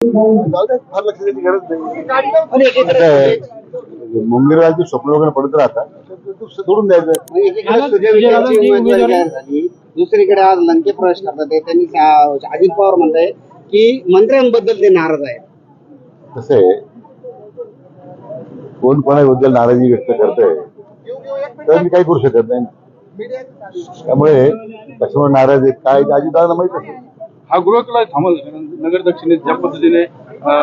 जाऊ द्या, फार लक्ष द्यायची गरज नाही कसं आहे, मुंगीरवालचे स्वप्न वगैरे पडत राहतात ते- ते सोडून द्यायचं झाली दुसरीकडे आज लंके प्रवेश करतात आहे. त्यांनी अजित पवार म्हणताय की मंत्र्यांबद्दल ते नाराज आहेत. कसं आहे कोण कोणाबद्दल नाराजी व्यक्त करतंय तर मी काही करू शकत नाही. त्यामुळे कशामुळे नाराज आहेत. काय ते अजितदादांना माहीत असेल. हा गृहकला थांबल नगर दक्षिणेत ज्या पद्धतीने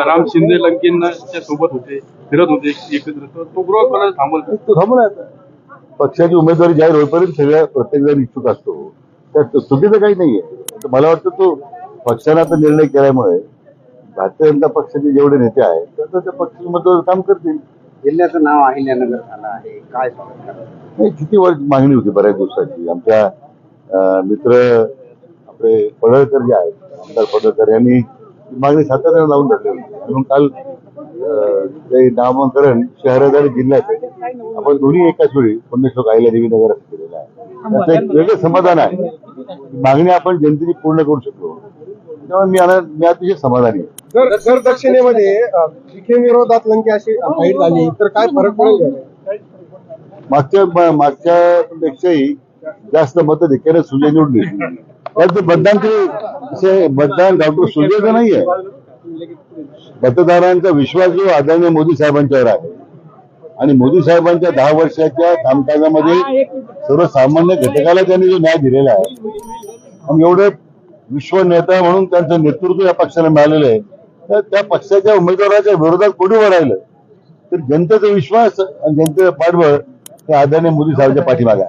राम शिंदे लंकेंच्या सोबत होते फिरत होते एकत्र तर तो गृहकला थांबल तो थांबला पक्षाची उमेदवारी जाहीर होईपर्यंत सगळ्या प्रत्येक जण इच्छुक असतो. त्यात चुकीचं काही नाहीये. तर मला वाटतं तो पक्षानं आता निर्णय केल्यामुळे भारतीय जनता पक्षाचे जेवढे नेते आहेत तर तो त्या पक्षाचे उमेदवार काम करतील. जिल्ह्याचं नाव अहिल्यानगर झालं आहे. काय स्वागत करा नाही, किती वर्ष मागणी होती बऱ्याच दिवसाची. आमच्या अं, मित्र आपले पडळकर जे आहेत आमदार पडळकर यांनी मागणी सातत्याने लावून धरली म्हणून काल ते नामांकन शहरात आणि जिल्ह्यात आहे. आपण दोन्ही एकाच वेळी पुण्यश्लोक आईला देवी नगर असं केलेलं आहे. त्याचं एक वेगळं समाधान आहे. मागणी आपण जनतेची पूर्ण करू शकलो. त्यामुळे मी मी अतिशय समाधानी आहे. जर जर दक्षिणेमध्ये विखे विरोधात लंके अशी फाईट झाली. तर काय फरक पडेल? मागच्या मागच्या पेक्षाही जास्त मतं देखील सुजय निवडली त्यात मतदान ते मतदान डॉक्टर सुजयचं नाहीये. मतदारांचा विश्वास जो आदरणीय मोदी साहेबांच्यावर आहे. आणि मोदी साहेबांच्या दहा वर्षाच्या कामकाजामध्ये सर्वसामान्य घटकाला त्यांनी जो न्याय दिलेला आहे आणि एवढे विश्व नेता म्हणून त्यांचं नेतृत्व या पक्षाला मिळालेलं आहे तर त्या पक्षाच्या उमेदवाराच्या विरोधात कोणी उभं राहिलं? तर जनतेचा विश्वास आणि जनतेचं पाठबळ हे आदरणीय मोदी साहेबांच्या पाठीमागे आहे.